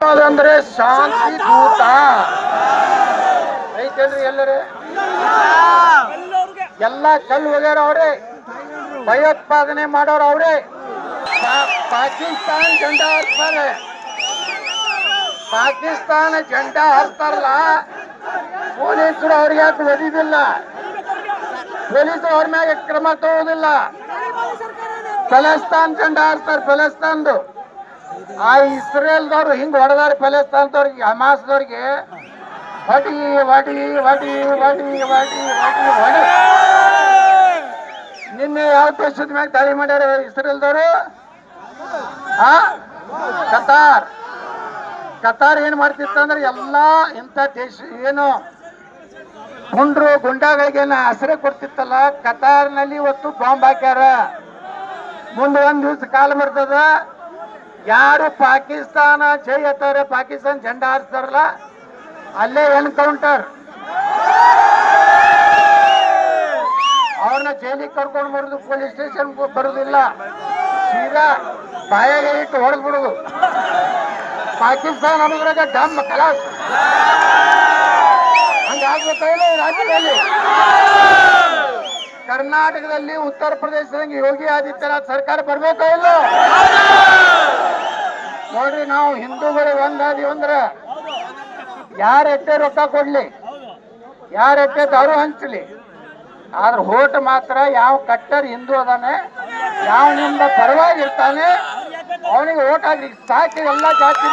ಅಂದ್ರೆ ಶಾಂತಿ ದೂತ. ಐತೇನ್ರಿ ಎಲ್ಲರೇ? ಎಲ್ಲ ಕಲ್ಲು ಒಗ್ಯಾರ ಅವ್ರೆ. ಭಯೋತ್ಪಾದನೆ ಮಾಡೋರು ಅವ್ರೆ. ಪಾಕಿಸ್ತಾನ ಹರ್ತಾರೆ ಹಾರ್ತಾರೆ ಪಾಕಿಸ್ತಾನ ಜಂಡ ಹಾರ್ತಾರಲ್ಲ ಪೊಲೀಸರು ಅವ್ರಿಗೆ ಯಾಕೆ ಒದಿದಿಲ್ಲ ಪೊಲೀಸರು ಅವ್ರ ಮ್ಯಾಗ ಕ್ರಮ ತಗೋದಿಲ್ಲ. ಫಲಸ್ತಾನ್ ಜಂಡ ಹಾರ್ತಾರೆ ಫಲಸ್ತಾನ್ದು. ಆ ಇಸ್ರೇಲ್ದವ್ರು ಹಿಂಗ್ ಹೊಡೆದಾರ ಫಲಸ್ತಾನ್ದವ್ರಿಗೆ, ಹಮಾಸ್ದವ್ರಿಗೆ. ವಡಿ ವಡಿ ವಡಿ ವಡಿ ವಡಿ ವಡಿ ವಡಿ ನಿನ್ನೆ ಯಾವ ದೇಶದ ಮ್ಯಾಗ ದಾಳಿ ಮಾಡ್ಯಾರ ಇಸ್ರೇಲ್ದವರು? ಆ? ಕತಾರ್. ಕತಾರ್ ಏನ್ ಮಾಡ್ತಿತ್ತಂದ್ರೆ ಎಲ್ಲಾ ಇಂಥ ದೇಶ, ಏನು ಗುಂಡ್ರು ಗುಂಡಾಗಳಿಗೆ ಆಶ್ರಯ ಕೊಡ್ತಿತ್ತಲ್ಲ, ಕತಾರ್ನಲ್ಲಿ ಇವತ್ತು ಬಾಂಬ್ ಹಾಕ್ಯಾರ. ಮುಂದೆ ಒಂದ್ ದಿವ್ಸ ಕಾಲ ಬರ್ತದ ಯಾರು ಪಾಕಿಸ್ತಾನ ಜೈ ಅತ್ತಾರೆ ಪಾಕಿಸ್ತಾನ ಜೆಂಡಾ ಹಾರಿಸ್ತಾರಲ್ಲ, ಅಲ್ಲೇ ಎನ್ಕೌಂಟರ್. ಅವ್ರನ್ನ ಜೈಲಿಗೆ ಕರ್ಕೊಂಡು ಬರೋದು ಪೊಲೀಸ್ ಸ್ಟೇಷನ್ ಬರುದಿಲ್ಲ. ಸೀದಾ ಬಾಯಾಗೆ ಇಟ್ಟು ಹೊಡೆದ್ಬಿಡುದು. ಪಾಕಿಸ್ತಾನ ಅನ್ನೋದ್ರಾಗ ಡಮ್ ಕಲಾಸ್. ಹಂಗಾಗ್ಬೇಕಾಗಿಲ್ಲ ರಾಜ್ಯದಲ್ಲಿ. ಕರ್ನಾಟಕದಲ್ಲಿ ಉತ್ತರ ಪ್ರದೇಶದಲ್ಲಿ ಯೋಗಿ ಆದಿತ್ಯನಾಥ್ ಸರ್ಕಾರ ಬರ್ಬೇಕೋ ಇಲ್ಲ? ನೋಡ್ರಿ ನಾವು ಹಿಂದೂಗಳು ಒಂದಾದೀವಿ ಅಂದ್ರ ಯಾರ ಎಟ್ಟೆ ರೊಕ್ಕ ಕೊಡ್ಲಿ? ಯಾರ ಎಟ್ಟೆ ದಾರು ಹಂಚಲಿ? ಆದ್ರೆ ಹೋಟ್ ಮಾತ್ರ ಯಾವ ಕಟ್ಟರ್ ಹಿಂದೂ ಅದಾನೆ, ಯಾವ ನಿಮ್ದ ಪರವಾಗಿರ್ತಾನೆ, ಅವನಿಗೆ ಓಟ್ ಆಗ್ಲಿ ಸಾಕಿ ಎಲ್ಲ ಜಾತಿ